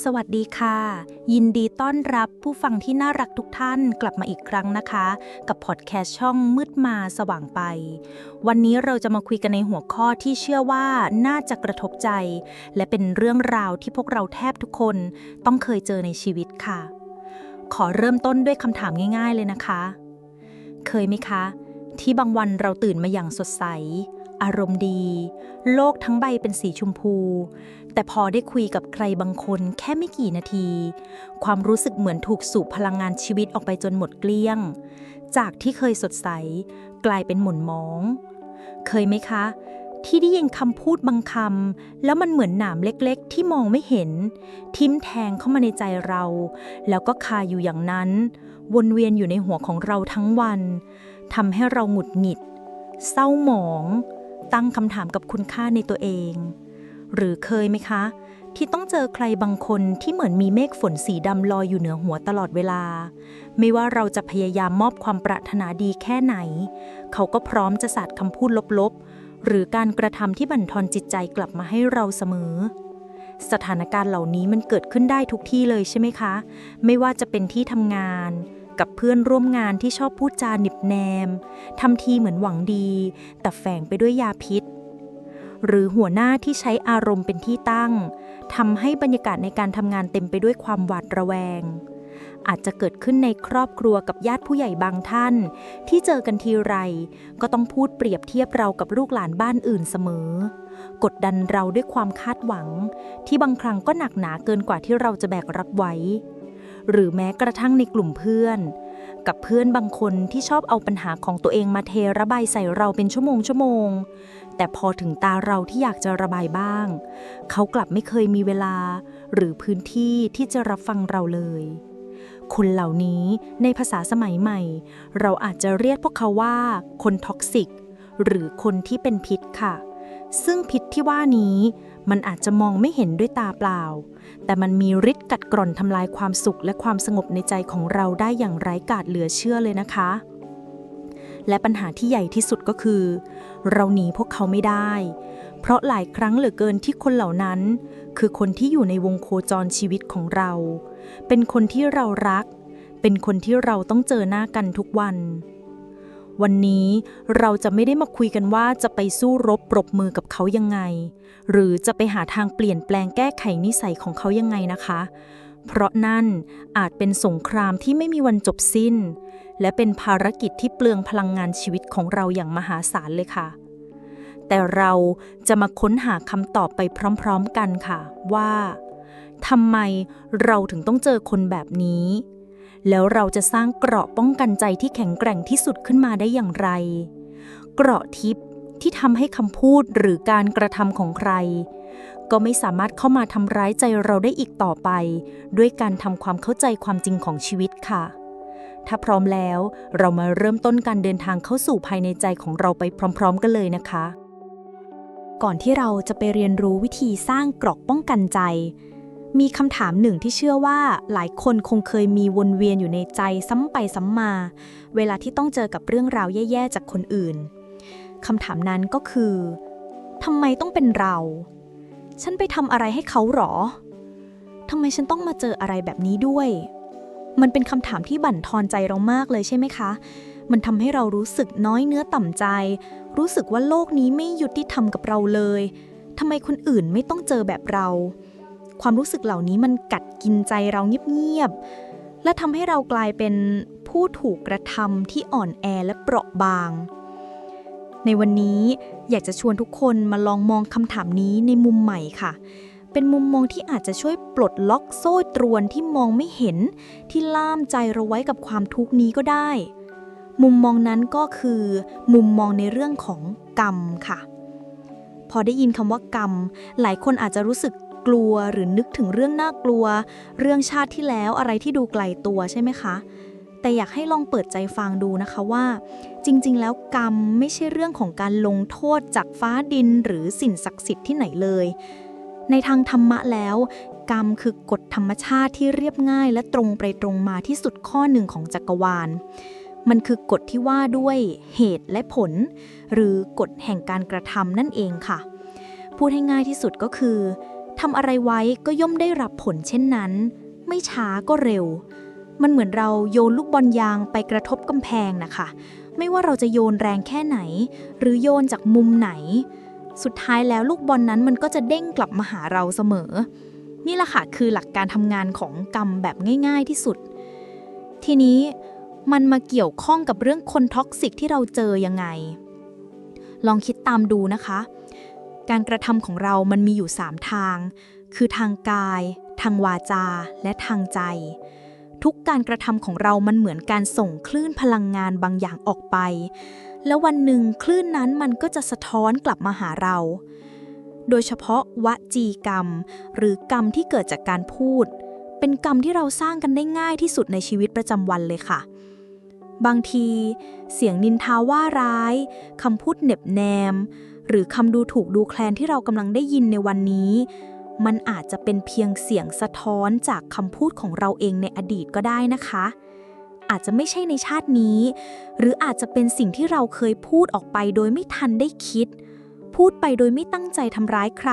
สวัสดีค่ะ ยินดีต้อนรับผู้ฟังที่น่ารักทุกท่านกลับมาอีกครั้งนะคะ กับพอดแคสต์ช่องมืดมาสว่างไป วันนี้เราจะมาคุยกันในหัวข้อที่เชื่อว่าน่าจะกระทบใจ และเป็นเรื่องราวที่พวกเราแทบทุกคน ต้องเคยเจอในชีวิตค่ะ ขอเริ่มต้นด้วยคำถามง่าย ๆ เลยนะคะ เคยไหมคะ ที่บางวันเราตื่นมาอย่างสดใส อารมณ์ดี โลกทั้งใบเป็นสีชมพู แต่พอได้คุยกับใครบางคนแค่ไม่กี่นาที ความรู้สึกเหมือนถูกสูบพลังงานชีวิตออกไปจนหมดเกลี้ยง จากที่เคยสดใส กลายเป็นหม่นมอง เคยไหมคะ ที่ได้ยินคำพูดบางคำแล้วมันเหมือนหนามเล็กๆ ที่มองไม่เห็น ทิมแทงเข้ามาในใจเรา แล้วก็คาอยู่อย่างนั้น วนเวียนอยู่ในหัวของเราทั้งวันทำให้เราหงุดหงิดเศร้าหมอง ตั้งคำถามกับคุณค่าในตัวเอง หรือเคยไหมคะ ที่ต้องเจอใครบางคนที่เหมือนมีเมฆฝนสีดำลอยอยู่เหนือหัวตลอดเวลา ไม่ว่าเราจะพยายามมอบความปรารถนาดีแค่ไหน เขาก็พร้อมจะสาดคำพูดลบๆ หรือการกระทำที่บั่นทอนจิตใจกลับมาให้เราเสมอสถานการณ์เหล่านี้มันเกิดขึ้นได้ทุกที่เลยใช่ไหมคะ ไม่ว่าจะเป็นที่ทำงาน กับเพื่อนร่วมงานที่ชอบพูดจาหนิบแนมทำทีเหมือนหวังดี แต่แฝงไปด้วยยาพิษ หรือหัวหน้าที่ใช้อารมณ์เป็นที่ตั้งทำให้บรรยากาศในการทำงานเต็มไปด้วยความหวาดระแวง อาจจะเกิดขึ้นในครอบครัวกับญาติผู้ใหญ่บางท่าน ที่เจอกันทีไร ก็ต้องพูดเปรียบเทียบเรากับลูกหลานบ้านอื่นเสมอ กดดันเราด้วยความคาดหวัง ที่บางครั้งก็หนักหนาเกินกว่าที่เราจะแบกรับไว้ หรือแม้กระทั่งในกลุ่มเพื่อน กับเพื่อนบางคนที่ชอบเอาปัญหาของตัวเองมาเทระบายใส่เราเป็นชั่วโมงชั่วโมง แต่พอถึงตาเราที่อยากจะระบายบ้าง เขากลับไม่เคยมีเวลา หรือพื้นที่ที่จะรับฟังเราเลยคนเหล่านี้ในภาษาสมัยใหม่ เราอาจจะเรียกพวกเขาว่า คนท็อกซิก หรือคนที่เป็นพิษค่ะ ซึ่งพิษที่ว่านี้ มันอาจจะมองไม่เห็นด้วยตาเปล่า แต่มันมีฤทธิ์กัดกร่อนทำลายความสุขและความสงบในใจของเราได้อย่างไร้กาจเหลือเชื่อเลยนะคะ และปัญหาที่ใหญ่ที่สุดก็คือ เราหนีพวกเขาไม่ได้ เพราะหลายครั้งเหลือเกินที่คนเหล่านั้น คือคนที่อยู่ในวงโคจรชีวิตของเรา เป็นคนที่เรารัก เป็นคนที่เราต้องเจอหน้ากันทุกวัน วันนี้เราจะไม่ได้มาคุยกันว่าจะไปสู้รบปรบมือกับเขายังไง หรือจะไปหาทางเปลี่ยนแปลงแก้ไขนิสัยของเขายังไงนะคะ เพราะนั่นอาจเป็นสงครามที่ไม่มีวันจบสิ้น และเป็นภารกิจที่เปลืองพลังงานชีวิตของเราอย่างมหาศาลเลยค่ะ แต่เราจะมาค้นหาคำตอบไปพร้อมๆกันค่ะว่าทำไมเราถึงต้องเจอคนแบบนี้ แล้วเราจะสร้างเกราะป้องกันใจที่แข็งแกร่งที่สุดขึ้นมาได้อย่างไร เกราะทิพย์ที่ทำให้คำพูดหรือการกระทำของใคร ก็ไม่สามารถเข้ามาทำร้ายใจเราได้อีกต่อไป ด้วยการทำความเข้าใจความจริงของชีวิตค่ะ ถ้าพร้อมแล้วเรามาเริ่มต้นการเดินทางเข้าสู่ภายในใจของเราไปพร้อม ๆ กันเลยนะคะ ก่อนที่เราจะไปเรียนรู้วิธีสร้างเกรอกป้องกันใจ มีคำถามหนึ่งที่เชื่อว่าหลายคนคงเคยมีวนเวียนอยู่ในใจซ้ำไปซ้ำมา เวลาที่ต้องเจอกับเรื่องราวแย่ๆจากคนอื่นคำถามนั้นก็คือทำไมต้องเป็นเรา ฉันไปทำอะไรให้เขาหรอทำไมฉันต้องมาเจออะไรแบบนี้ด้วย มันเป็นคำถามที่บั่นทอนใจเรามากเลยใช่ไหมคะ มันทำให้เรารู้สึกน้อยเนื้อต่ำใจ รู้สึกว่าโลกนี้ไม่ยุติธรรมกับเราเลยทำไมคนอื่นไม่ต้องเจอแบบเรา ความรู้สึกเหล่านี้มันกัดกินใจเราเงียบๆ และทำให้เรากลายเป็นผู้ถูกกระทำที่อ่อนแอและเปราะบาง ในวันนี้อยากจะชวนทุกคนมาลองมองคำถามนี้ในมุมใหม่ค่ะ เป็นมุมมองที่อาจจะช่วยปลดล็อกโซ่ตรวนที่มองไม่เห็น ที่ล่ามใจเราไว้กับความทุกข์นี้ก็ได้ มุมมองนั้นก็คือ มุมมองในเรื่องของกรรมค่ะพอได้ยินคำว่ากรรม หลายคนอาจจะรู้สึก กลัวหรือนึกถึงเรื่องน่ากลัว เรื่องชาติที่แล้วอะไรที่ดูไกลตัวใช่ไหมคะ แต่อยากให้ลองเปิดใจฟังดูนะคะว่า จริง ๆ แล้วกรรมไม่ใช่เรื่องของการลงโทษจากฟ้าดินหรือสิ่งศักดิ์สิทธิ์ที่ไหนเลย ในทางธรรมะแล้ว กรรมคือกฎธรรมชาติที่เรียบง่าย และตรงไปตรงมาที่สุดข้อหนึ่งของจักรวาลมันคือกฎที่ว่าด้วยเหตุและผล หรือกฎแห่งการกระทำนั่นเองค่ะ พูดให้ง่ายที่สุดก็คือ ทำอะไรไว้ก็ย่อมได้รับผลเช่นนั้น ไม่ช้าก็เร็ว มันเหมือนเราโยนลูกบอลยางไปกระทบกำแพงนะคะ ไม่ว่าเราจะโยนแรงแค่ไหน หรือโยนจากมุมไหน สุดท้ายแล้วลูกบอลนนั้นมันก็จะเด้งกลับมาหาเราเสมอ นี่แหละค่ะคือหลักการทำงานของกรรมแบบง่าย ๆที่สุด ทีนี้มันมาเกี่ยวข้องกับเรื่องคนท็อกซิกที่เราเจอยังไง ลองคิดตามดูนะคะ การกระทำของเรามันมีอยู่ 3 ทาง คือทางกาย ทางวาจา และทางใจ ทุกการกระทำของเรามันเหมือนการส่งคลื่นพลังงานบางอย่างออกไป แล้ววันหนึ่งคลื่นนั้นมันก็จะสะท้อนกลับมาหาเรา โดยเฉพาะวจีกรรม หรือกรรมที่เกิดจากการพูด เป็นกรรมที่เราสร้างกันได้ง่ายที่สุดในชีวิตประจำวันเลยค่ะบางที เสียงนินทาว่าร้าย คำพูดเหน็บแนม หรือคำดูถูกดูแคลนที่เรากำลังได้ยินในวันนี้ มันอาจจะเป็นเพียงเสียงสะท้อนจากคำพูดของเราเองในอดีตก็ได้นะคะ อาจจะไม่ใช่ในชาตินี้ หรืออาจจะเป็นสิ่งที่เราเคยพูดออกไปโดยไม่ทันได้คิด พูดไปโดยไม่ตั้งใจทำร้ายใคร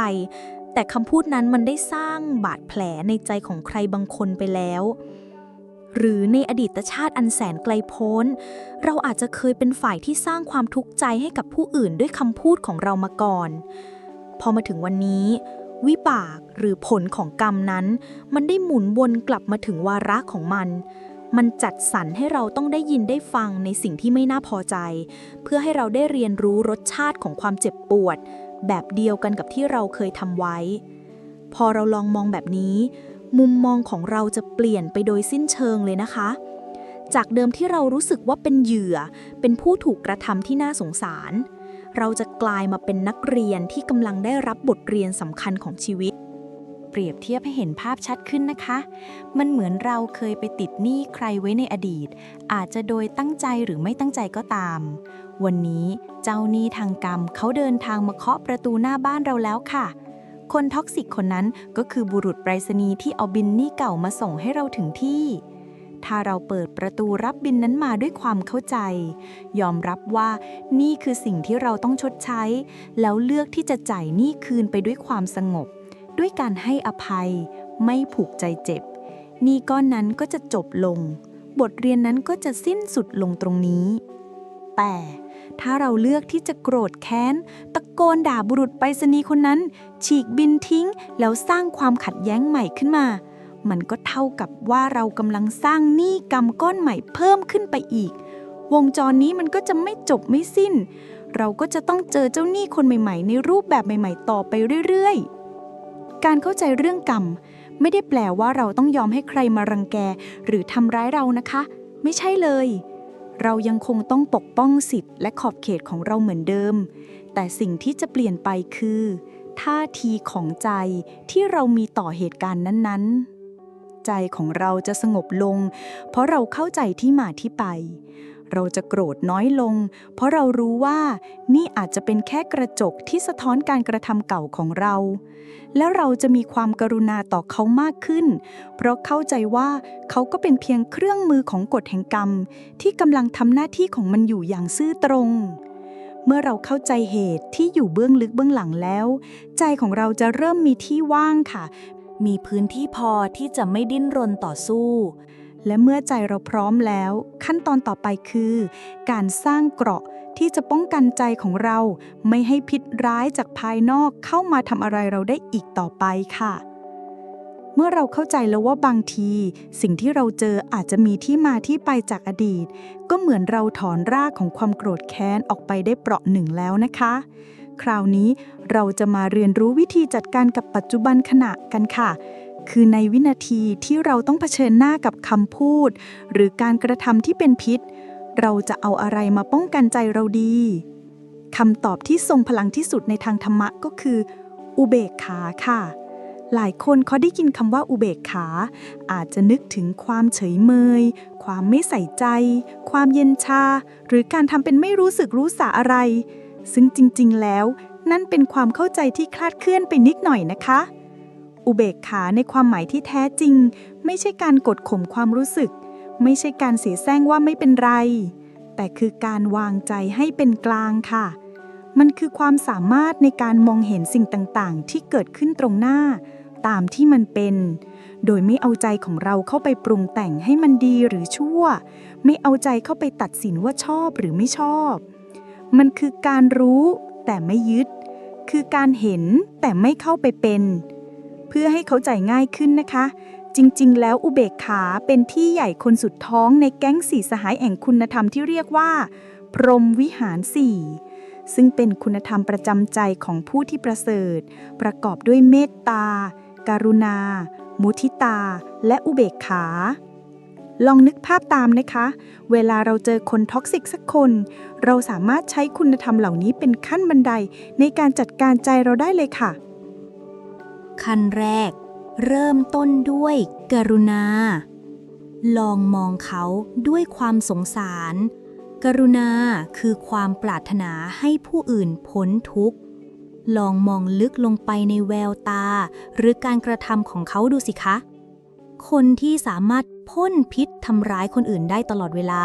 แต่คำพูดนั้นมันได้สร้างบาดแผลในใจของใครบางคนไปแล้ว หรือในอดีตชาติอันแสนไกลโพ้น เราอาจจะเคยเป็นฝ่ายที่สร้างความทุกข์ใจให้กับผู้อื่นด้วยคำพูดของเรามาก่อน พอมาถึงวันนี้ วิบากหรือผลของกรรมนั้น มันได้หมุนวนกลับมาถึงวาระของมัน มันจัดสรรให้เราต้องได้ยินได้ฟังในสิ่งที่ไม่น่าพอใจ เพื่อให้เราได้เรียนรู้รสชาติของความเจ็บปวด แบบเดียวกันกับที่เราเคยทำไว้ พอเราลองมองแบบนี้ มุมมองของเราจะเปลี่ยนไปโดยสิ้นเชิงเลยนะคะ จากเดิมที่เรารู้สึกว่าเป็นเหยื่อ เป็นผู้ถูกกระทำที่น่าสงสาร เราจะกลายมาเป็นนักเรียนที่กำลังได้รับบทเรียนสำคัญของชีวิต เปรียบเทียบให้เห็นภาพชัดขึ้นนะคะ มันเหมือนเราเคยไปติดหนี้ใครไว้ในอดีต อาจจะโดยตั้งใจหรือไม่ตั้งใจก็ตาม วันนี้เจ้าหนี้ทางกรรมเขาเดินทางมาเคาะประตูหน้าบ้านเราแล้วค่ะ คนท็อกซิกคนนั้นก็คือบุรุษไปรษณีย์ที่เอาบินนี้เก่ามาส่งให้เราถึงที่ ถ้าเราเปิดประตูรับบินนั้นมาด้วยความเข้าใจ ยอมรับว่านี่คือสิ่งที่เราต้องชดใช้ แล้วเลือกที่จะจ่ายหนี้คืนไปด้วยความสงบ ด้วยการให้อภัย ไม่ผูกใจเจ็บหนี้ก้อนนั้นก็จะจบลง บทเรียนนั้นก็จะสิ้นสุดลงตรงนี้ แต่ ถ้าเราเลือกที่จะโกรธแค้น ตะโกนด่าบุรุษไปรษณีย์คนนั้น ฉีกบินทิ้ง แล้วสร้างความขัดแย้งใหม่ขึ้นมา มันก็เท่ากับว่าเรากำลังสร้างหนี้กรรมก้อนใหม่เพิ่มขึ้นไปอีก วงจรนี้มันก็จะไม่จบไม่สิ้น เราก็จะต้องเจอเจ้าหนี้คนใหม่ ๆ ในรูปแบบใหม่ ๆ ต่อไปเรื่อยๆ การเข้าใจเรื่องกรรมไม่ได้แปลว่าเราต้องยอมให้ใครมารังแก หรือทำร้ายเรานะคะ ไม่ใช่เลย เรายังคงต้องปกป้องสิทธิ์และขอบเขตของเราเหมือนเดิม แต่สิ่งที่จะเปลี่ยนไปคือ ท่าทีของใจที่เรามีต่อเหตุการณ์นั้น ๆ ใจของเราจะสงบลง เพราะเราเข้าใจที่มาที่ไป เราจะโกรธน้อยลง เพราะเรารู้ว่านี่อาจจะเป็นแค่กระจกที่สะท้อนการกระทำเก่าของเรา แล้วเราจะมีความกรุณาต่อเขามากขึ้น เพราะเข้าใจว่าเขาก็เป็นเพียงเครื่องมือของกฎแห่งกรรม ที่กำลังทำหน้าที่ของมันอยู่อย่างซื่อตรง เมื่อเราเข้าใจเหตุที่อยู่เบื้องลึกเบื้องหลังแล้ว ใจของเราจะเริ่มมีที่ว่างค่ะ มีพื้นที่พอที่จะไม่ดิ้นรนต่อสู้ และเมื่อใจเราพร้อมแล้ว ขั้นตอนต่อไปคือ การสร้างเกราะ ที่จะป้องกันใจของเรา ไม่ให้พิษร้ายจากภายนอกเข้ามาทำอะไรเราได้อีกต่อไปค่ะ เมื่อเราเข้าใจแล้วว่าบางที สิ่งที่เราเจออาจจะมีที่มาที่ไปจากอดีต ก็เหมือนเราถอนรากของความโกรธแค้นออกไปได้เปราะหนึ่งแล้วนะคะ คราวนี้เราจะมาเรียนรู้วิธีจัดการกับปัจจุบันขณะกันค่ะคือในวินาทีที่เราต้องเผชิญหน้ากับคำพูด หรือการกระทำที่เป็นพิษ เราจะเอาอะไรมาป้องกันใจเราดีคำตอบที่ทรงพลังที่สุดในทางธรรมะก็คือ อุเบกขาค่ะ หลายคนเขาได้ยินคำว่าอุเบกขา อาจจะนึกถึงความเฉยเมย ความไม่ใส่ใจ ความเย็นชา หรือการทำเป็นไม่รู้สึกรู้สาอะไร ซึ่งจริงๆแล้ว นั่นเป็นความเข้าใจที่คลาดเคลื่อนไปนิดหน่อยนะคะ อุเบกขาในความหมายที่แท้จริง ไม่ใช่การกดข่มความรู้สึก ไม่ใช่การเสียแซงว่าไม่เป็นไร แต่คือการวางใจให้เป็นกลางค่ะ มันคือความสามารถในการมองเห็นสิ่งต่างๆ ที่เกิดขึ้นตรงหน้า ตามที่มันเป็น โดยไม่เอาใจของเราเข้าไปปรุงแต่งให้มันดีหรือชั่ว ไม่เอาใจเข้าไปตัดสินว่าชอบหรือไม่ชอบ มันคือการรู้แต่ไม่ยึด คือการเห็นแต่ไม่เข้าไปเป็น เพื่อให้เข้าใจง่ายขึ้นนะคะ จริง ๆ แล้วอุเบกขาเป็นที่ใหญ่คนสุดท้องในแก๊งสี่สหายแห่งคุณธรรมที่เรียกว่า พรหมวิหารสี่ซึ่งเป็นคุณธรรมประจำใจของผู้ที่ประเสริฐ ประกอบด้วยเมตตาการุณา มุทิตา และอุเบกขา ลองนึกภาพตามนะคะ เวลาเราเจอคนท็อกซิกสักคน เราสามารถใช้คุณธรรมเหล่านี้เป็นขั้นบันไดในการจัดการใจเราได้เลยค่ะ ขั้นแรก เริ่มต้นด้วยกรุณา ลองมองเขาด้วยความสงสาร กรุณาคือความปรารถนาให้ผู้อื่นพ้นทุกข์ ลองมองลึกลงไปในแววตา หรือการกระทำของเขาดูสิคะ คนที่สามารถพ่นพิษทำร้ายคนอื่นได้ตลอดเวลา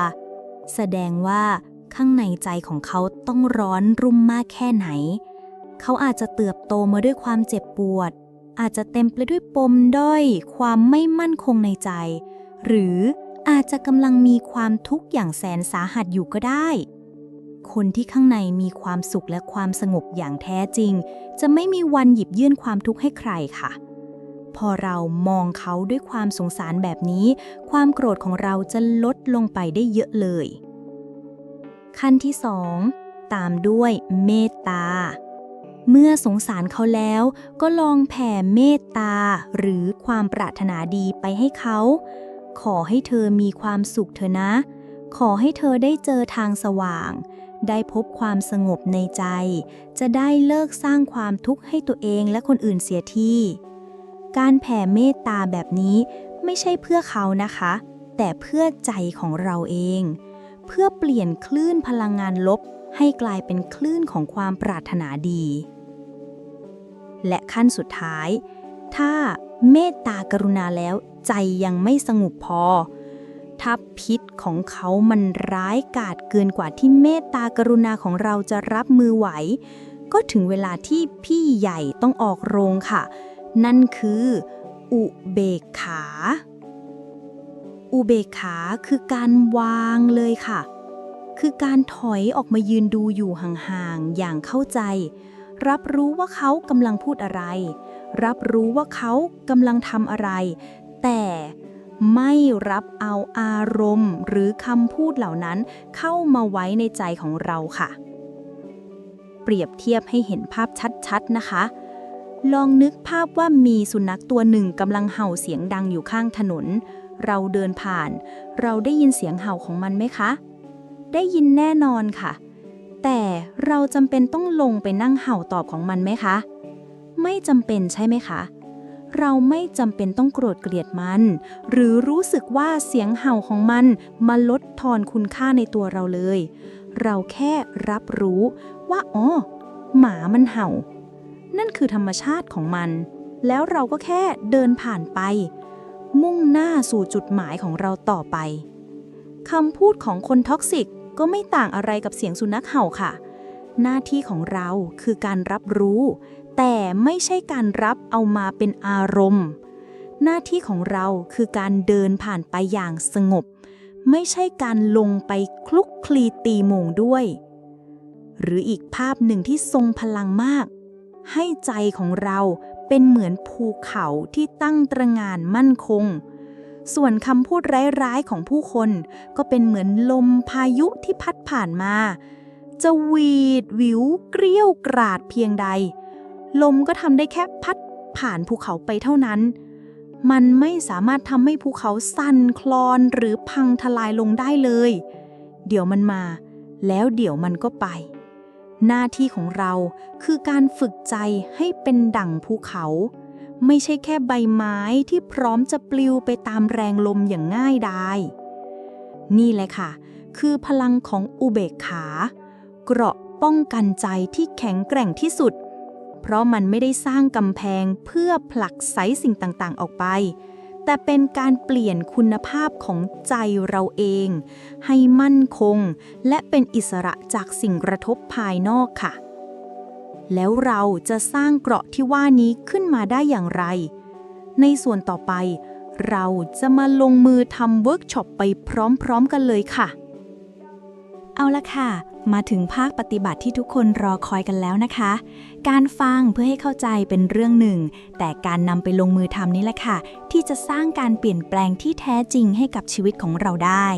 แสดงว่าข้างในใจของเขาต้องร้อนรุ่มมากแค่ไหน เขาอาจจะเติบโตมาด้วยความเจ็บปวด อาจจะเต็มไปด้วยปมด้อย ความไม่มั่นคงในใจ หรืออาจจะกำลังมีความทุกข์อย่างแสนสาหัสอยู่ก็ได้ คนที่ข้างในมีความสุขและความสงบอย่างแท้จริง จะไม่มีวันหยิบยื่นความทุกข์ให้ใครค่ะ พอเรามองเขาด้วยความสงสารแบบนี้ ความโกรธของเราจะลดลงไปได้เยอะเลย ขั้นที่สองตามด้วยเมตตา เมื่อสงสารเขาแล้วก็ลองแผ่เมตตาหรือความปรารถนาดีไปให้เขา ขอให้เธอมีความสุขเถอะนะ ขอให้เธอได้เจอทางสว่าง ได้พบความสงบในใจ จะได้เลิกสร้างความทุกข์ให้ตัวเองและคนอื่นเสียทีการแผ่เมตตาแบบนี้ไม่ใช่เพื่อเขานะคะ แต่เพื่อใจของเราเอง เพื่อเปลี่ยนคลื่นพลังงานลบให้กลายเป็นคลื่นของความปรารถนาดี และขั้นสุดท้าย ถ้าเมตตากรุณาแล้วใจยังไม่สงบพอ ถ้าพิษของเขามันร้ายกาจเกินกว่าที่เมตตากรุณาของเราจะรับมือไหว ก็ถึงเวลาที่พี่ใหญ่ต้องออกโรงค่ะ นั่นคือ อุเบกขา อุเบกขาคือการวางเลยค่ะ คือการถอยออกมายืนดูอยู่ห่างๆอย่างเข้าใจ รับรู้ว่าเขากำลังพูดอะไร รับรู้ว่าเขากำลังทำอะไร แต่ไม่รับเอาอารมณ์หรือคำพูดเหล่านั้นเข้ามาไว้ในใจของเราค่ะ เปรียบเทียบให้เห็นภาพชัดๆนะคะ ลองนึกภาพว่ามีสุนัขตัวหนึ่งกำลังเห่าเสียงดังอยู่ข้างถนน เราเดินผ่าน เราได้ยินเสียงเห่าของมันไหมคะ ได้ยินแน่นอนค่ะ แต่เราจำเป็นต้องลงไปนั่งเห่าตอบของมันไหมคะ ไม่จำเป็นใช่ไหมคะ เราไม่จำเป็นต้องโกรธเกลียดมัน หรือรู้สึกว่าเสียงเห่าของมันมาลดทอนคุณค่าในตัวเราเลย เราแค่รับรู้ว่าอ๋อหมามันเห่า นั่นคือธรรมชาติของมัน แล้วเราก็แค่เดินผ่านไป มุ่งหน้าสู่จุดหมายของเราต่อไปคำพูดของคนท็อกซิก ก็ไม่ต่างอะไรกับเสียงสุนัขเห่าค่ะ หน้าที่ของเราคือการรับรู้ แต่ไม่ใช่การรับเอามาเป็นอารมณ์ หน้าที่ของเราคือการเดินผ่านไปอย่างสงบ ไม่ใช่การลงไปคลุกคลีตีโมงด้วย หรืออีกภาพหนึ่งที่ทรงพลังมาก ให้ใจของเราเป็นเหมือนภูเขาที่ตั้งตระงานมั่นคง ส่วนคำพูดร้ายๆของผู้คน ก็เป็นเหมือนลมพายุที่พัดผ่านมา จะหวีดวิวเกลี้ยวกราดเพียงใด ลมก็ทำได้แค่พัดผ่านภูเขาไปเท่านั้น มันไม่สามารถทำให้ภูเขาสั่นคลอนหรือพังทลายลงได้เลย เดี๋ยวมันมา แล้วเดี๋ยวมันก็ไป หน้าที่ของเราคือการฝึกใจให้เป็นดั่งภูเขา ไม่ใช่แค่ใบไม้ที่พร้อมจะปลิวไปตามแรงลมอย่างง่ายดาย นี่แหละค่ะ คือพลังของอุเบกขา เกราะป้องกันใจที่แข็งแกร่งที่สุด เพราะมันไม่ได้สร้างกำแพงเพื่อผลักไสสิ่งต่างๆ ออกไป แต่เป็นการเปลี่ยนคุณภาพของใจเราเอง ให้มั่นคง และเป็นอิสระจากสิ่งกระทบภายนอกค่ะ แล้วเราจะสร้างเกราะที่ว่านี้ขึ้นมาได้อย่างไร ในส่วนต่อไป เราจะมาลงมือทำเวิร์กช็อปไปพร้อมๆกันเลยค่ะ เอาละค่ะ มาถึงภาคปฏิบัติที่ทุกคนรอคอยกันแล้วนะคะ การฟังเพื่อให้เข้าใจเป็นเรื่องหนึ่ง แต่การนำไปลงมือทำนี่แหละค่ะ ที่จะสร้างการเปลี่ยนแปลงที่แท้จริงให้กับชีวิตของเราได้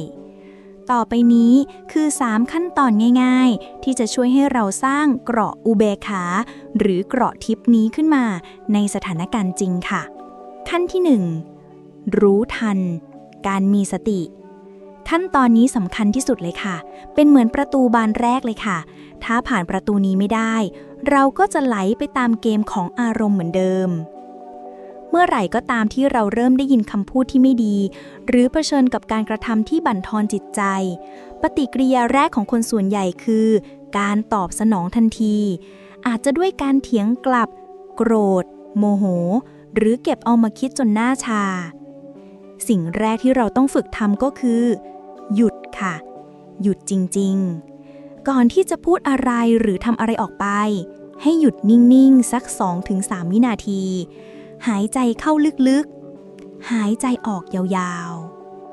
ต่อไปนี้คือ 3 ขั้นตอนง่าย ๆ ที่จะช่วยให้เราสร้างเกราะอุเบกขา หรือเกราะทิปนี้ขึ้นมา ในสถานการณ์จริงค่ะ ขั้นที่ 1 รู้ทัน การมีสติ ขั้นตอนนี้สำคัญที่สุดเลยค่ะ เป็นเหมือนประตูบานแรกเลยค่ะ ถ้าผ่านประตูนี้ไม่ได้ เราก็จะไหลไปตามเกมของอารมณ์เหมือนเดิม เมื่อไหร่ก็ตามที่เราเริ่มได้ยินคำพูดที่ไม่ดี หรือเผชิญกับการกระทำที่บั่นทอนจิตใจ ปฏิกิริยาแรกของคนส่วนใหญ่คือ การตอบสนองทันที อาจจะด้วยการเถียงกลับ โกรธ โมโห หรือเก็บเอามาคิดจนหน้าชา สิ่งแรกที่เราต้องฝึกทำก็คือ หยุดค่ะ หยุดจริง ๆ ก่อนที่จะพูดอะไรหรือทำอะไรออกไป ให้หยุดนิ่ง ๆ สัก 2-3 วินาที หายใจเข้าลึกๆ หายใจออกยาว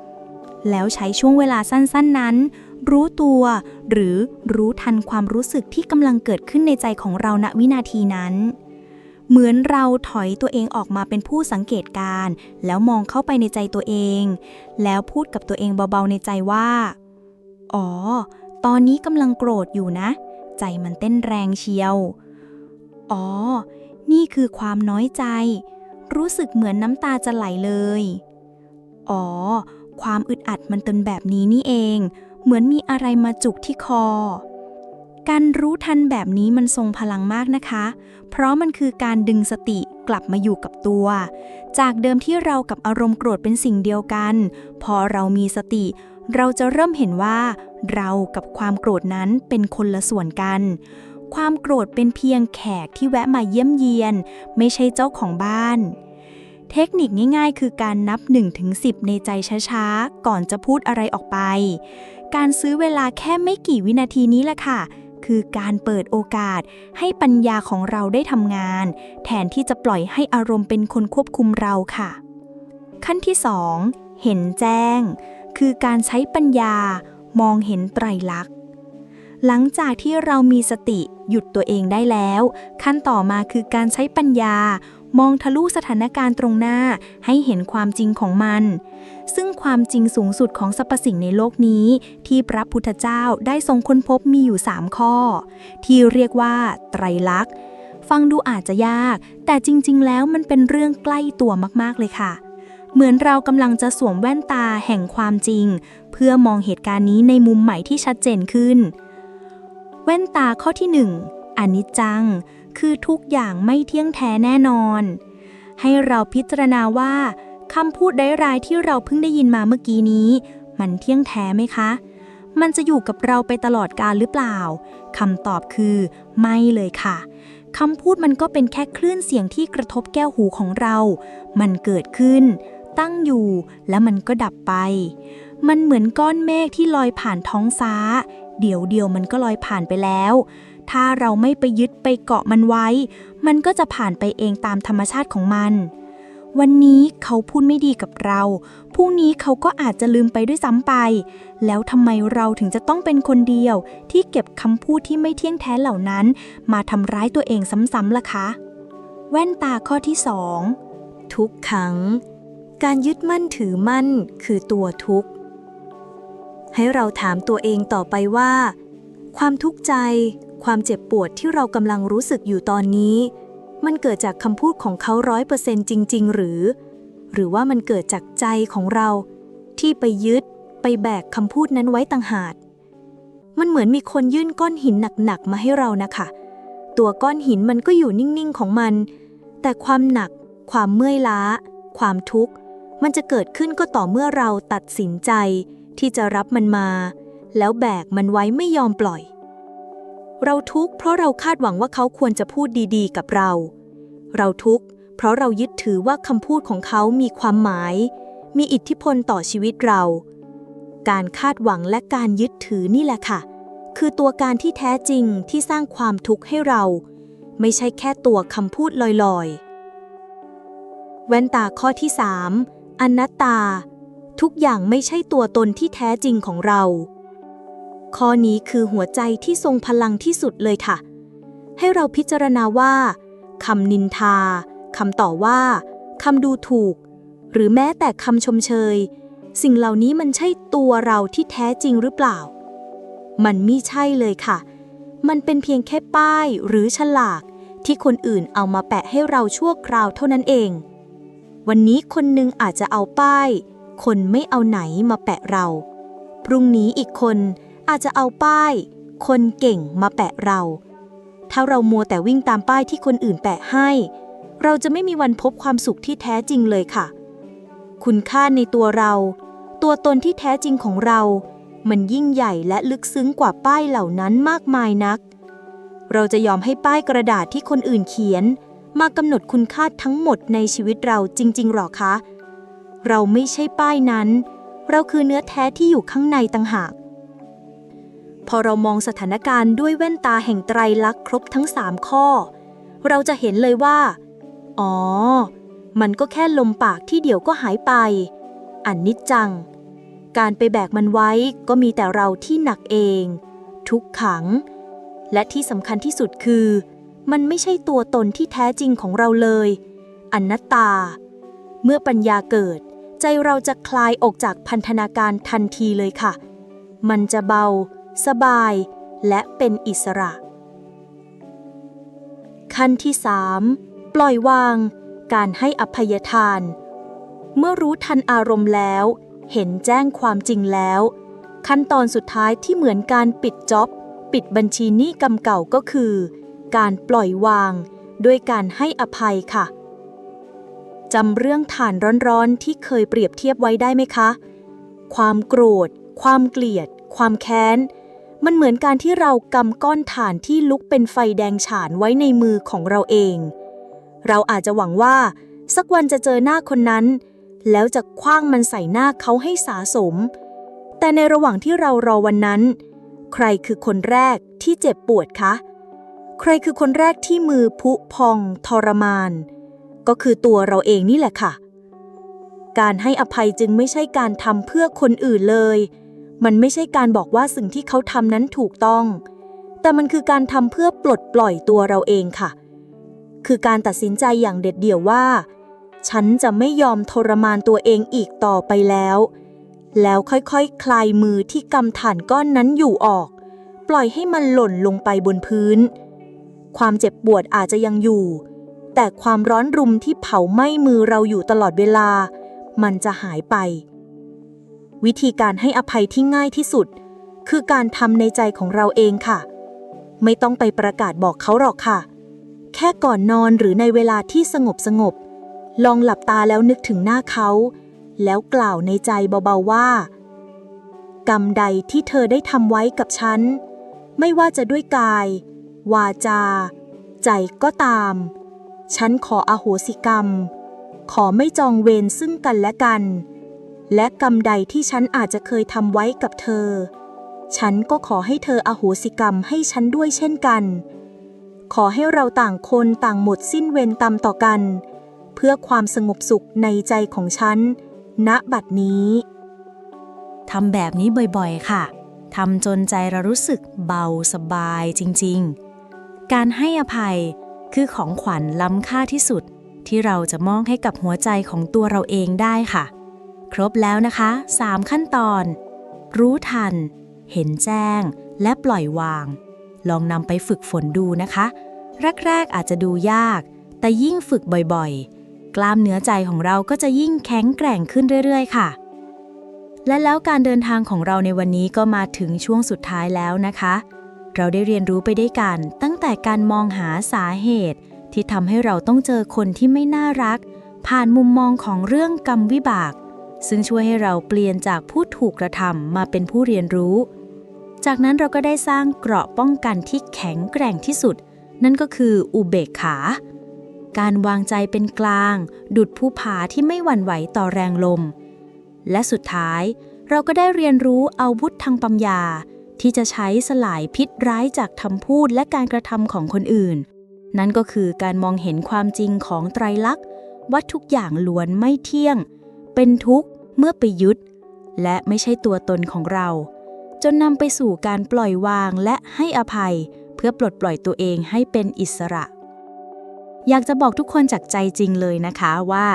ๆ แล้วใช้ช่วงเวลาสั้นๆนั้น รู้ตัวหรือรู้ทันความรู้สึกที่กำลังเกิดขึ้นในใจของเราณวินาทีนั้น เหมือนเราถอยตัวเองออกมาเป็นผู้สังเกตการ แล้วมองเข้าไปในใจตัวเอง แล้วพูดกับตัวเองเบาๆในใจว่า อ๋อ ตอนนี้กำลังโกรธอยู่นะ ใจมันเต้นแรงเชียว อ๋อ นี่คือความน้อยใจ รู้สึกเหมือนน้ำตาจะไหลเลย อ๋อ ความอึดอัดมันเป็นแบบนี้นี่เอง เหมือนมีอะไรมาจุกที่คอ การรู้ทันแบบนี้มันทรงพลังมากนะคะ เพราะมันคือการดึงสติกลับมาอยู่กับตัว จากเดิมที่เรากับอารมณ์โกรธเป็นสิ่งเดียวกัน พอเรามีสติ เราจะเริ่มเห็นว่า เรากับความโกรธนั้นเป็นคนละส่วนกัน ความโกรธเป็นเพียงแขกที่แวะมาเยี่ยมเยียน ไม่ใช่เจ้าของบ้าน เทคนิคง่ายๆ คือการนับ 1-10 ในใจช้าๆ ก่อนจะพูดอะไรออกไป การซื้อเวลาแค่ไม่กี่วินาทีนี้แหละค่ะ คือการเปิดโอกาสให้ปัญญาของเราได้ทำงาน แทนที่จะปล่อยให้อารมณ์เป็นคนควบคุมเราค่ะ ขั้นที่ 2 เห็นแจ้ง คือการใช้ปัญญามองเห็นไตรลักษณ์ หลังจากที่เรามีสติหยุดตัวเองได้แล้ว ขั้นต่อมาคือการใช้ปัญญามองทะลุสถานการณ์ตรงหน้าให้เห็นความจริงของมัน ซึ่งความจริงสูงสุดของสรรพสิ่งในโลกนี้ ที่พระพุทธเจ้าได้ทรงค้นพบมีอยู่ 3 ข้อ ที่เรียกว่า ไตรลักษณ์ ฟังดูอาจจะยาก แต่จริง ๆ แล้วมันเป็นเรื่องใกล้ตัวมากๆเลยค่ะ เหมือนเรากำลังจะสวมแว่นตาแห่งความจริง เพื่อมองเหตุการณ์นี้ในมุมใหม่ที่ชัดเจนขึ้น แว่นตาข้อที่ 1อนิจจัง คือทุกอย่างไม่เที่ยงแท้แน่นอน ให้เราพิจารณาว่าคำพูดร้ายที่เราเพิ่งได้ยินมาเมื่อกี้นี้ มันเที่ยงแท้ไหมคะ มันจะอยู่กับเราไปตลอดกาลหรือเปล่าคำตอบคือ ไม่เลยค่ะคำพูดมันก็เป็นแค่คลื่นเสียงที่กระทบแก้วหูของเรา มันเกิดขึ้น ตั้งอยู่ แล้วมันก็ดับไป มันเหมือนก้อนเมฆที่ลอยผ่านท้องฟ้า เดี๋ยวเดียวมันก็ลอยผ่านไปแล้ว ถ้าเราไม่ไปยึดไปเกาะมันไว้ มันก็จะผ่านไปเองตามธรรมชาติของมัน วันนี้เขาพูดไม่ดีกับเรา พรุ่งนี้เขาก็อาจจะลืมไปด้วยซ้ำไป แล้วทำไมเราถึงจะต้องเป็นคนเดียว ที่เก็บคำพูดที่ไม่เที่ยงแท้เหล่านั้น มาทำร้ายตัวเองซ้ำๆล่ะคะ แว่นตาข้อที่สองทุกขัง การยึดมั่นถือมั่นคือตัวทุกข์ ให้เราถามตัวเองต่อไปว่า ความทุกข์ใจ ความเจ็บปวดที่เรากำลังรู้สึกอยู่ตอนนี้ มันเกิดจากคำพูดของเขาร้อยเปอร์เซนต์จริง ๆ หรือ หรือว่ามันเกิดจากใจของเรา ที่ไปยึด ไปแบกคำพูดนั้นไว้ต่างหากมันเหมือนมีคนยื่นก้อนหินหนัก ๆ มาให้เรานะคะ ตัวก้อนหินมันก็อยู่นิ่ง ๆ ของมัน แต่ความหนัก ความเมื่อยล้า ความทุกข์ มันจะเกิดขึ้นก็ต่อเมื่อเราตัดสินใจ ที่จะรับมันมา แล้วแบกมันไว้ไม่ยอมปล่อย เราทุกข์เพราะเราคาดหวังว่าเขาควรจะพูดดีๆ กับเรา เราทุกข์เพราะเรายึดถือว่าคำพูดของเขามีความหมาย มีอิทธิพลต่อชีวิตเรา การคาดหวังและการยึดถือนี่แหละค่ะ คือตัวการที่แท้จริงที่สร้างความทุกข์ให้เรา ไม่ใช่แค่ตัวคำพูดลอยๆ แว่นตาข้อที่ 3 อนัตตา ทุกอย่างไม่ใช่ตัวตนที่แท้จริงของเรา ข้อนี้คือหัวใจที่ทรงพลังที่สุดเลยค่ะ ให้เราพิจารณาว่าคำนินทาคำต่อว่าคำดูถูก หรือแม้แต่คำชมเชย สิ่งเหล่านี้มันใช่ตัวเราที่แท้จริงหรือเปล่า มันไม่ใช่เลยค่ะ มันเป็นเพียงแค่ป้ายหรือฉลากที่คนอื่นเอามาแปะให้เราชั่วคราวเท่านั้นเอง วันนี้คนหนึงอาจจะเอาป้าย คนไม่เอาไหนมาแปะเรา พรุ่งนี้อีกคนอาจจะเอาป้าย คนเก่งมาแปะเรา ถ้าเรามัวแต่วิ่งตามป้ายที่คนอื่นแปะให้ เราจะไม่มีวันพบความสุขที่แท้จริงเลยค่ะ คุณค่าในตัวเรา ตัวตนที่แท้จริงของเรา มันยิ่งใหญ่และลึกซึ้งกว่าป้ายเหล่านั้นมากมายนัก เราจะยอมให้ป้ายกระดาษที่คนอื่นเขียน มากำหนดคุณค่าทั้งหมดในชีวิตเราจริงๆหรอคะ เราไม่ใช่ป้ายนั้น เราคือเนื้อแท้ที่อยู่ข้างในต่างหาก พอเรามองสถานการณ์ด้วยแว่นตาแห่งไตรลักษณ์ครบทั้ง3ข้อ เราจะเห็นเลยว่า อ๋อ มันก็แค่ลมปากที่เดี๋ยวก็หายไป อันนิจจัง การไปแบกมันไว้ก็มีแต่เราที่หนักเอง ทุกขัง และที่สำคัญที่สุดคือ มันไม่ใช่ตัวตนที่แท้จริงของเราเลยอนัตตา เมื่อปัญญาเกิด ใจเราจะคลายออกจากพันธนาการทันทีเลยค่ะ มันจะเบา สบาย และเป็นอิสระ ขั้นที่ 3 ปล่อยวาง การให้อภัยทาน เมื่อรู้ทันอารมณ์แล้ว เห็นแจ้งความจริงแล้ว ขั้นตอนสุดท้ายที่เหมือนการปิดจ็อบ ปิดบัญชีหนี้กรรมเก่าก็คือ การปล่อยวาง ด้วยการให้อภัยค่ะ จำเรื่องฐานร้อนๆ ที่เคยเปรียบเทียบไว้ได้ไหมคะ ความโกรธ ความเกลียด ความแค้น มันเหมือนการที่เรากำก้อนถ่านที่ลุกเป็นไฟแดงฉานไว้ในมือของเราเอง เราอาจจะหวังว่า สักวันจะเจอหน้าคนนั้น แล้วจะคว้างมันใส่หน้าเขาให้สาสม แต่ในระหว่างที่เรารอวันนั้น ใครคือคนแรกที่เจ็บปวดคะ ใครคือคนแรกที่มือพุพอง ทรมาน ก็คือตัวเราเองนี่แหละค่ะ การให้อภัยจึงไม่ใช่การทำเพื่อคนอื่นเลย มันไม่ใช่การบอกว่าสิ่งที่เขาทำนั้นถูกต้อง แต่มันคือการทำเพื่อปลดปล่อยตัวเราเองค่ะ คือการตัดสินใจอย่างเด็ดเดี่ยวว่า ฉันจะไม่ยอมทรมานตัวเองอีกต่อไปแล้ว แล้วค่อยๆคคลายมือที่กำถ่านก้อนนั้นอยู่ออก ปล่อยให้มันหล่นลงไปบนพื้น ความเจ็บปวดอาจจะยังอยู่ แต่ความร้อนรุมที่เผาไหม้มือเราอยู่ตลอดเวลา มันจะหายไป วิธีการให้อภัยที่ง่ายที่สุด คือการทำในใจของเราเองค่ะ ไม่ต้องไปประกาศบอกเขาหรอกค่ะ แค่ก่อนนอนหรือในเวลาที่สงบสงบ ลองหลับตาแล้วนึกถึงหน้าเขา แล้วกล่าวในใจเบาๆว่า กรรมใดที่เธอได้ทำไว้กับฉัน ไม่ว่าจะด้วยกาย วาจา ใจก็ตาม ฉันขออโหสิกรรม ขอไม่จองเวรซึ่งกันและกัน และกรรมใดที่ฉันอาจจะเคยทำไว้กับเธอ ฉันก็ขอให้เธออโหสิกรรมให้ฉันด้วยเช่นกัน ขอให้เราต่างคนต่างหมดสิ้นเวรตามต่อกัน เพื่อความสงบสุขในใจของฉัน ณบัดนี้ทำแบบนี้บ่อยๆ ค่ะ ทำจนใจเรารู้สึกเบาสบายจริงๆ การให้อภัย คือของขวัญล้ำค่าที่สุด ที่เราจะมอบให้กับหัวใจของตัวเราเองได้ค่ะ ครบแล้วนะคะ 3 ขั้นตอน รู้ทัน เห็นแจ้ง และปล่อยวาง ลองนำไปฝึกฝนดูนะคะ แรกๆอาจจะดูยาก แต่ยิ่งฝึกบ่อยๆ กล้ามเนื้อใจของเราก็จะยิ่งแข็งแกร่งขึ้นเรื่อยๆ ค่ะและแล้วการเดินทางของเราในวันนี้ก็มาถึงช่วงสุดท้ายแล้วนะคะ เราได้เรียนรู้ไปได้วยกัน ตั้งแต่การมองหาสาเหตุ ที่ทำให้เราต้องเจอคนที่ไม่น่ารัก ผ่านมุมมองของเรื่องกรรมวิบาก ซึ่งช่วยให้เราเปลี่ยนจากผู้ถูกกระทำมาเป็นผู้เรียนรู้ จากนั้นเราก็ได้สร้างเกราะป้องกันที่แข็งแกร่งที่สุด นั่นก็คืออุเบกขา การวางใจเป็นกลาง ดุดผู้ผาที่ไม่หวั่นไหวต่อแรงลม และสุดท้าย เราก็ได้เรียนรู้อาวุธทางปัญญา ที่จะใช้สลายพิษร้ายจากคำพูดและการกระทำของคนอื่น นั่นก็คือการมองเห็นความจริงของไตรลักษณ์ว่าทุกอย่างล้วนไม่เที่ยง เป็นทุกข์เมื่อไปยึดและไม่ใช่ตัวตนของเรา จนนำไปสู่การปล่อยวางและให้อภัย เพื่อปลดปล่อยตัวเองให้เป็นอิสระ อยากจะบอกทุกคนจากใจจริงเลยนะคะว่า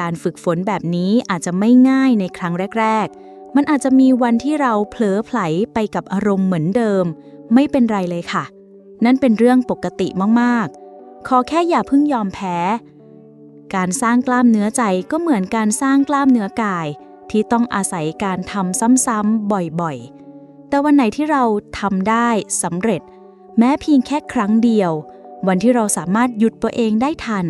การฝึกฝนแบบนี้อาจจะไม่ง่ายในครั้งแรก ๆ มันอาจจะมีวันที่เราเผลอไผลไปกับอารมณ์เหมือนเดิม ไม่เป็นไรเลยค่ะ นั่นเป็นเรื่องปกติมากๆ ขอแค่อย่าเพิ่งยอมแพ้ การสร้างกล้ามเนื้อใจก็เหมือนการสร้างกล้ามเนื้อกาย ที่ต้องอาศัยการทำซ้ำๆบ่อยๆ แต่วันไหนที่เราทำได้สำเร็จ แม้เพียงแค่ครั้งเดียว วันที่เราสามารถหยุดตัวเองได้ทัน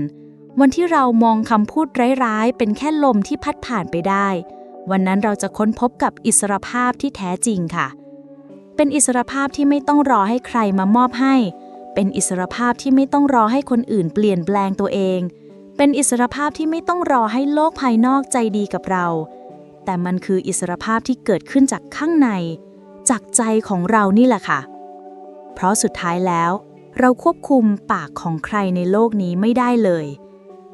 วันที่เรามองคำพูดร้ายๆ เป็นแค่ลมที่พัดผ่านไปได้ วันนั้นเราจะค้นพบกับอิสรภาพที่แท้จริงค่ะ เป็นอิสรภาพที่ไม่ต้องรอให้ใครมามอบให้ เป็นอิสรภาพที่ไม่ต้องรอให้คนอื่นเปลี่ยนแปลงตัวเอง เป็นอิสรภาพที่ไม่ต้องรอให้โลกภายนอกใจดีกับเรา แต่มันคืออิสรภาพที่เกิดขึ้นจากข้างใน จากใจของเรานี่แหละค่ะ เพราะสุดท้ายแล้ว เราควบคุมปากของใครในโลกนี้ไม่ได้เลย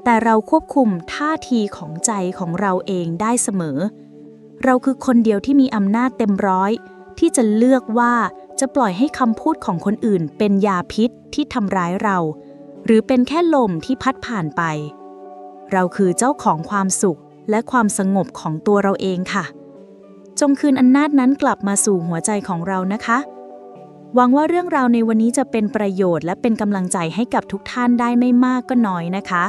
แต่เราควบคุมท่าทีของใจของเราเองได้เสมอ เราคือคนเดียวที่มีอำนาจเต็มร้อย ที่จะเลือกว่าจะปล่อยให้คำพูดของคนอื่น เป็นยาพิษที่ทำร้ายเรา หรือเป็นแค่ลมที่พัดผ่านไป เราคือเจ้าของความสุขและความสงบของตัวเราเองค่ะ จงคืนอำนาจนั้นกลับมาสู่หัวใจของเรานะคะ หวังว่าเรื่องราวในวันนี้จะเป็นประโยชน์และเป็นกำลังใจให้กับทุกท่านได้ไม่มากก็น้อยนะคะ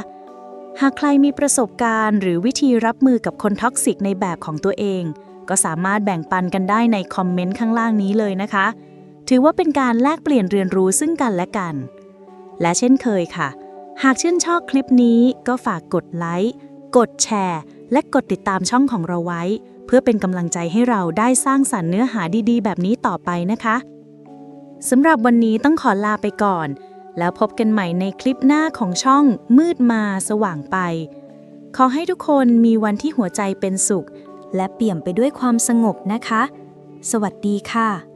หากใครมีประสบการณ์หรือวิธีรับมือกับคนท็อกซิกในแบบของตัวเอง ก็สามารถแบ่งปันกันได้ในคอมเมนต์ข้างล่างนี้เลยนะคะ ถือว่าเป็นการแลกเปลี่ยนเรียนรู้ซึ่งกันและกัน และเช่นเคยค่ะ หากชื่นชอบคลิปนี้ก็ฝากกดไลค์ กดแชร์ และกดติดตามช่องของเราไว้ เพื่อเป็นกำลังใจให้เราได้สร้างสรรค์เนื้อหาดีๆ แบบนี้ต่อไปนะคะสำหรับวันนี้ต้องขอลาไปก่อน แล้วพบกันใหม่ในคลิปหน้าของช่องมืดมาสว่างไป ขอให้ทุกคนมีวันที่หัวใจเป็นสุข และเปี่ยมไปด้วยความสงบนะคะ สวัสดีค่ะ